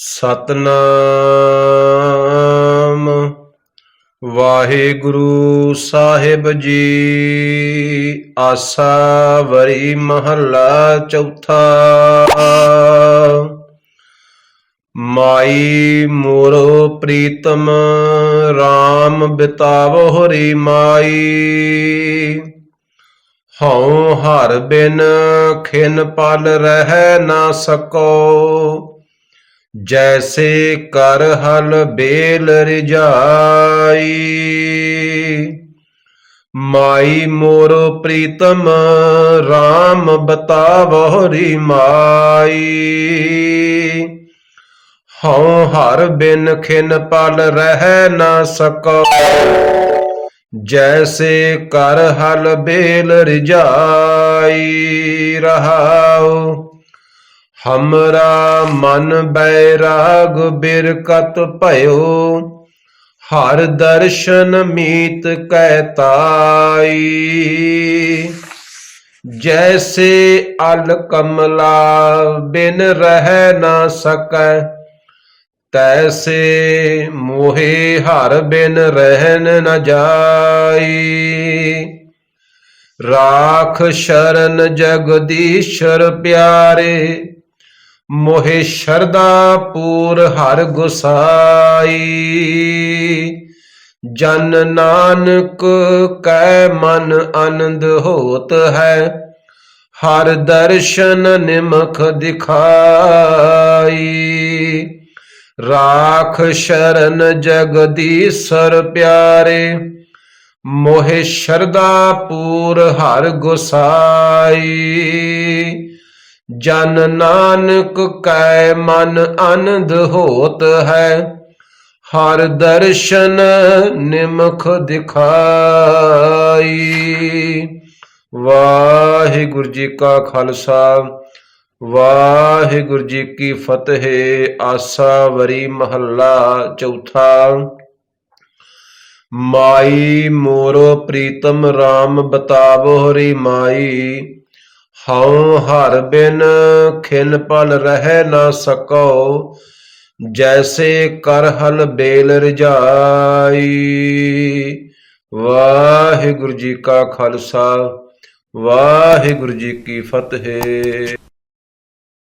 ਸਤਨਾਮ। ਵਾਹਿਗੁਰੂ ਸਾਹਿਬ ਜੀ, ਆਸਾ ਵਰੀ ਮਹੱਲਾ ਚੌਥਾ। ਮਾਈ ਮੋਰੋ ਪ੍ਰੀਤਮ RAM ਬਿਤਾਵੋ ਹਰੀ ਮਾਈ। ਹਉ ਹਰ ਬਿਨ ਖਿਨ ਪਲ ਰਹਿ ਨਾ ਸਕੋ। ਜੈਸੇ ਕਰ ਹਲ ਬੇਲ ਰਜਾਈ। ਮਾਈ ਮੋਰ ਪ੍ਰੀਤਮ RAM ਬਤਾਵੋ ਰੀ ਮਾਈ ਹਉ ਹਰ ਬਿਨ ਖਿਨ ਪਲ ਰਹਿ ਨਾ ਸਕੋ ਜੈਸੇ ਕਰ ਹਲ ਬੇਲ ਰਜਾਈ ਰਹਾਉ। ਹਮਰਾ ਮਨ ਬੈਰਾਗ ਬਿਰਕਤ ਭਇਓ, ਹਰ ਦਰਸ਼ਨ ਮੀਤ ਕੈ ਤਾਈ। ਜੈਸੇ ਅਲ ਕਮਲਾ ਬਿਨ ਰਹਿ ਨਾ ਸਕੈ, ਤੈਸੇ ਮੋਹਿ ਹਰ ਬਿਨ ਰਹਿਨ ਨ ਜਾਈ। ਰਾਖ ਸ਼ਰਨ ਜਗਦੀਸ਼ਰ ਪਿਆਰੇ ਮੋਹਿ ਸ਼ਰਦਾ ਪੂਰ ਹਰ ਗੁਸਾਈ। ਜਨ ਨਾਨਕ ਕੈ ਮਨ ਆਨੰਦ ਹੋਤ ਹੈ, ਹਰ ਦਰਸ਼ਨ ਨਿਮਖ ਦਿਖਾਈ। ਰਾਖ ਸ਼ਰਨ ਜਗਦੀਸ਼ਰ ਪਿਆਰੇ, ਮੋਹਿ ਸ਼ਰਦਾ ਪੂਰ ਹਰ ਗੁਸਾਈ। ਜਨ ਨਾਨਕ ਕੈ ਮਨ ਆਨੰਦ ਹੋਤ ਹੈ, ਹਰ ਦਰਸ਼ਨ ਨਿਮਖ ਦਿਖਾਈ। ਵਾਹਿਗੁਰੂ ਜੀ ਕਾ ਖਾਲਸਾ, ਵਾਹਿਗੁਰੂ ਜੀ ਕੀ ਫਤਿਹ, ਆਸਾ ਵਰੀ ਮਹੱਲਾ ਚੌਥਾ। ਮਾਈ ਮੋਰੋ ਪ੍ਰੀਤਮ RAM ਬਤਾਵੋ ਹਰੀ ਮਾਈ ਹਉ ਹਰ ਬਿਨ ਖਿਨ ਪਲ ਰਹਿ ਨਾ ਸਕੋ ਜੈਸੇ ਕਰ ਹਲ ਬੇਲ ਰਜਾਈ। ਵਾਹਿਗੁਰੂ ਜੀ ਕਾ ਖਾਲਸਾ, ਵਾਹਿਗੁਰੂ ਜੀ ਕੀ ਫਤਿਹ।